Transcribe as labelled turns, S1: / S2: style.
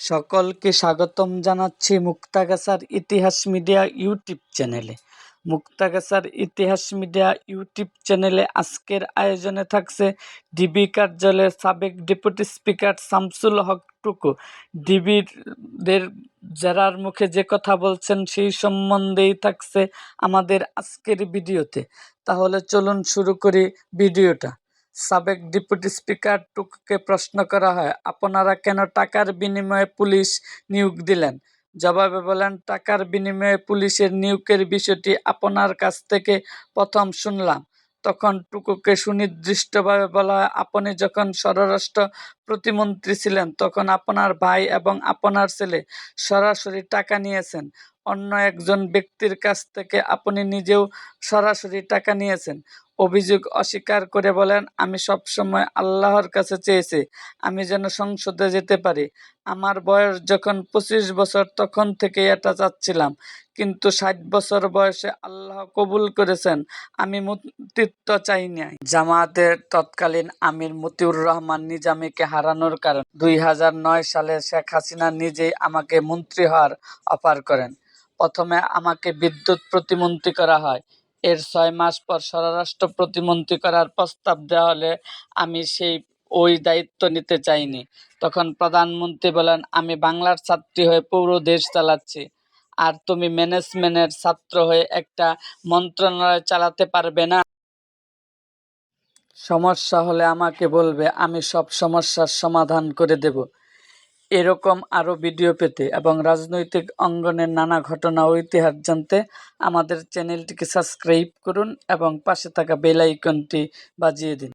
S1: সকলকে স্বাগতম জানাচ্ছি মুক্তাগাছার ইতিহাস মিডিয়া ইউটিউব চ্যানেলে। মুক্তাগাছার ইতিহাস মিডিয়া ইউটিউব চ্যানেলে আজকের আয়োজনে থাকছে ডিবি কার্যালয়ের সাবেক ডেপুটি স্পিকার শামসুল হক টুকু। ডিবির যারার মুখে যে কথা বলছেন সেই সম্বন্ধেই থাকছে আমাদের আজকের ভিডিওতে। তাহলে চলুন শুরু করি ভিডিওটা। সাবেক ডেপুটি স্পিকার টুককে প্রশ্ন করা হয়, আপনারা কেন টাকার বিনিময়ে পুলিশ নিয়োগ দিলেন? জবাবে বলেন, টাকার বিনিময়ে পুলিশের নিয়োগের বিষয়টি আপনার কাছ থেকে প্রথম শুনলাম। তখন টুকুকে সুনির্দিষ্টভাবে বলা হয়, আপনি যখন স্বরাষ্ট্র প্রতিমন্ত্রী ছিলেন, তখন আপনার ভাই এবং আপনার ছেলে সরাসরি টাকা নিয়েছেন। অন্য একজন ব্যক্তির কাছ থেকে আপনি নিজেও সরাসরি টাকা নিয়েছেন। অভিযোগ অস্বীকার করে বলেন, আমি সবসময় আল্লাহর কাছে চেয়েছি, আমি যেন সংসদে যেতে পারি। আমার বয়স যখন পঁচিশ বছর, তখন থেকে এটা চাচ্ছিলাম। কিন্তু ষাট বছর বয়সে আল্লাহ কবুল করেছেন, আমি মন্ত্রিত্ব চাই নাই। জামায়াতের তৎকালীন আমির মতিউর রহমান নিজামীকে হারানোর কারণ। দুই হাজার নয় সালে শেখ হাসিনা নিজেই আমাকে মন্ত্রী হওয়ার অফার করেন। প্রথমে আমাকে বিদ্যুৎ প্রতিমন্ত্রী করা হয়। এর ছয় মাস পর স্বরাষ্ট্র প্রতিমন্ত্রী করার প্রস্তাব দেওয়া হলে আমি সেই, ওই দায়িত্ব নিতে চাইনি। তখন প্রধানমন্ত্রী বলেন, আমি বাংলার ছাত্রী হয়ে পুরো দেশ চালাচ্ছি। আর তুমি ম্যানেজমেন্টের ছাত্র হয়ে একটা মন্ত্রণালয় চালাতে পারবে না। সমস্যা হলে আমাকে বলবে, আমি সব সমস্যার সমাধান করে দেব। এরকম আরও ভিডিও পেতে এবং রাজনৈতিক অঙ্গনের নানা ঘটনা ও ইতিহাস জানতে আমাদের চ্যানেলটিকে সাবস্ক্রাইব করুন এবং পাশে থাকা বেলাইকনটি বাজিয়ে দিন।